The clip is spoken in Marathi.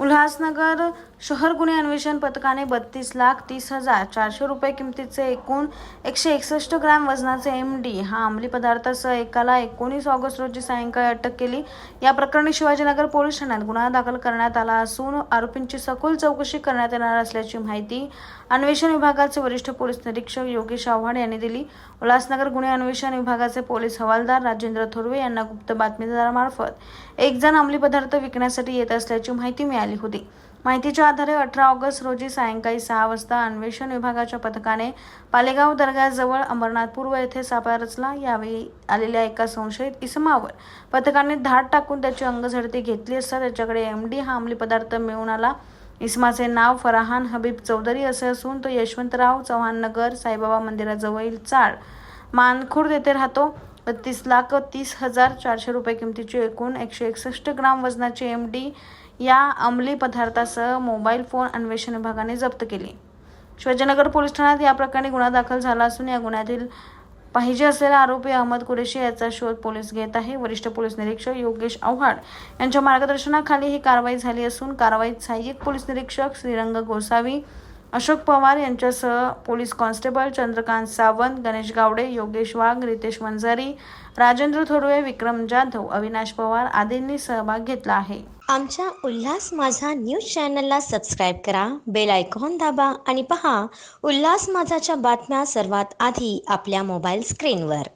उल्हासनगर शहर गुन्हे अन्वेषण पथकाने बत्तीस लाख तीस हजार चारशे रुपये किमतीचे एकूण एकशे एकसष्ट ग्रॅम वजनाचे एम डी हा अंमली पदार्थासह एकाला एकोणीस ऑगस्ट रोजी सायंकाळी अटक केली. या प्रकरणी शिवाजीनगर पोलीस ठाण्यात गुन्हा दाखल करण्यात आला असून आरोपींची सखोल चौकशी करण्यात येणार असल्याची माहिती अन्वेषण विभागाचे वरिष्ठ पोलीस निरीक्षक योगेश आव्हाड यांनी दिली. उल्हासनगर गुन्हे अन्वेषण विभागाचे पोलीस हवालदार राजेंद्र थोरवे यांना गुप्त बातमीदारामार्फत एक जण अंमली पदार्थ विकण्यासाठी येत असल्याची माहिती मिळाली. होती. माहितीच्या आधारे अठरा ऑगस्ट रोजी सायंकाळी सहा वाजता अन्वेषण विभागाच्या पथकाने पालेगाव दर्ग्याजवळ अमरनाथ पूर्व येथे सापळा रचला. यावेळी आलेल्या एका संशयित इसमावर पथकाने धाड टाकून त्याची अंगझडती घेतली असता त्याच्याकडे एम डी हा अंमली पदार्थ मिळून आला. इसमाचे नाव फराहान हबीब चौधरी असे असून तो यशवंतराव चव्हाण नगर साईबाबा मंदिराजवळील चाळ मानखुर्द येथे राहतो. बत्तीस लाख तीस हजार चारशे रुपये किमतीची एकूण एकशे एकसष्ट ग्राम वजनाचे एम डी या अंमली पदार्थासह मोबाईल फोन अन्वेषण विभागाने जप्त केली. शिवाजीनगर पोलीस ठाण्यात या प्रकरणी गुन्हा दाखल झाला असून या गुन्ह्यातील पाहिजे असलेला आरोपी अहमद कुरेशी याचा शोध पोलीस घेत आहे. वरिष्ठ पोलीस निरीक्षक योगेश आव्हाड यांच्या मार्गदर्शनाखाली ही कारवाई झाली असून कारवाईत सहाय्यक पोलीस निरीक्षक श्रीरंग गोसावी अशोक पवार यांच्यासह पोलीस कॉन्स्टेबल चंद्रकांत सावंत गणेश गावडे योगेश वाघ रितेश वंजारी राजेंद्र थोरवे विक्रम जाधव अविनाश पवार आदींनी सहभाग घेतला आहे. आमच्या उल्हास माझा न्यूज चॅनलला सबस्क्राईब करा बेल आयकॉन दाबा आणि पहा उल्हास माझाच्या बातम्या सर्वात आधी आपल्या मोबाईल स्क्रीनवर.